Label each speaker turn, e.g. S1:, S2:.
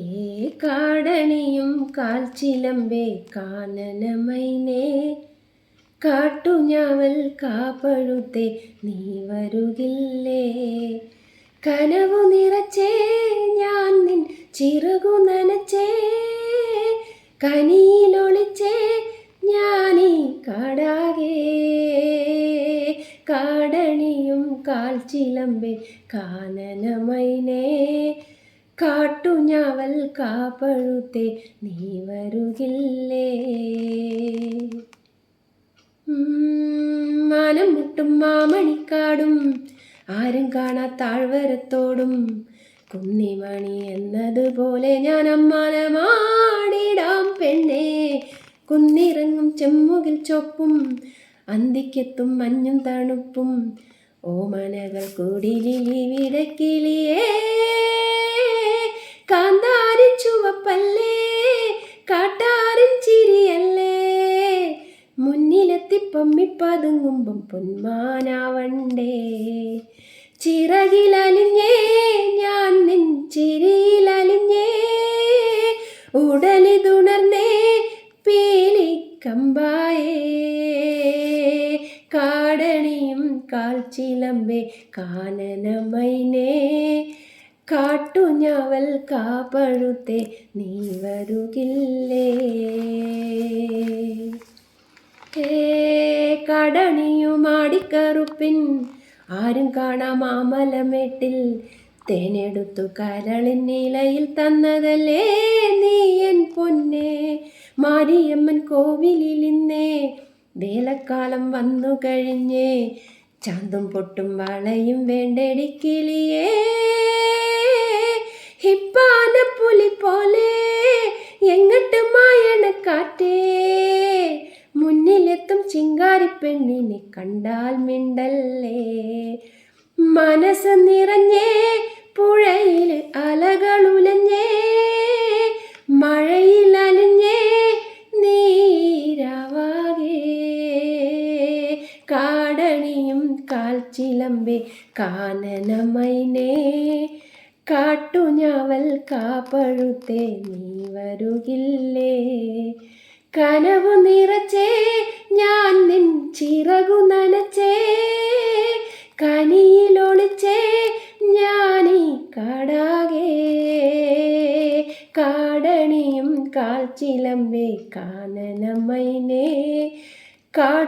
S1: ഏ കാടണിയും കാൽച്ചിലമ്പേ കാനനമൈനേ. കാട്ടുഞാവൽ കാപ്പഴുത്തെ നീ വരുകില്ലേ. കനവു നിറച്ചേ ഞാൻ നിൻ ചിറകു നനച്ചേ. കനിയിലൊളിച്ചേ ഞാനീ കാടാകേ. കാടണിയും കാൽച്ചിലമ്പേ കാനനമൈനേ. കാട്ടുഞാവൽ കാപ്പഴുത്തെ നീ വരുകില്ലേ? മാനം മുട്ടും മാമണിക്കാടും ആരും കാണാ താഴ്വരത്തോടും. കുന്നിമണി എന്നതുപോലെ ഞാൻ അമ്മാനമാടിടാം പെണ്ണേ. കുന്നിറങ്ങും ചെമ്മുകിൽ ചൊപ്പും അന്തിക്കെത്തും മഞ്ഞും തണുപ്പും. ഓമനകൾ കുടിലിലി പമ്മിപ്പതുങ്ങുമ്പം പൊന്മാനാവണ്ടേ. ചിറകിലലിഞ്ഞേ ഞാൻ നിൻ ചിരിയിലലിഞ്ഞേ. ഉടലിതുണർന്നേ കമ്പായേ. കാടണിയും കാൽച്ചിലമ്പേ കാനനമൈനേ. കാട്ടുഞവൽ കാപ്പഴുത്തെ നീ വരുകില്ലേ. ഏ കടണിയുമാടിക്കറുപ്പിൻ ആരും കാണാ മാമലമേട്ടിൽ തേനെടുത്തു കരളിൻ നിലയിൽ തന്നതല്ലേ നീ എൻ പൊന്നെ. മാരിയമ്മൻ കോവിലിൽ ഇന്നേ. വേലക്കാലം വന്നു കഴിഞ്ഞേ. ചാന്തും പൊട്ടും വളയും വേണ്ടടിക്കിളിയേ ഹിപ്പാന പുലി പോലെ എങ്ങട്ട് മായണ കാറ്റേ. മുന്നിലെത്തും ചിങ്കാരിപ്പെണ്ണിനെ കണ്ടാൽ മിണ്ടല്ലേ? മനസ്സ് നിറഞ്ഞേ പുഴയിൽ അലകളുലഞ്ഞേ മഴയിൽ അലിഞ്ഞേ നീരാവാകേ. കാടണിയും കാൽച്ചിലമ്പേ കാനനമൈനേ കാട്ടുഞാവൽ കാപ്പഴുത്തെ നീ വരുകില്ലേ? കനവു നിറച്ചേ ഞാൻ കാടണിയും കാൽച്ചിലമ്പേ കാനനമൈനേ കാ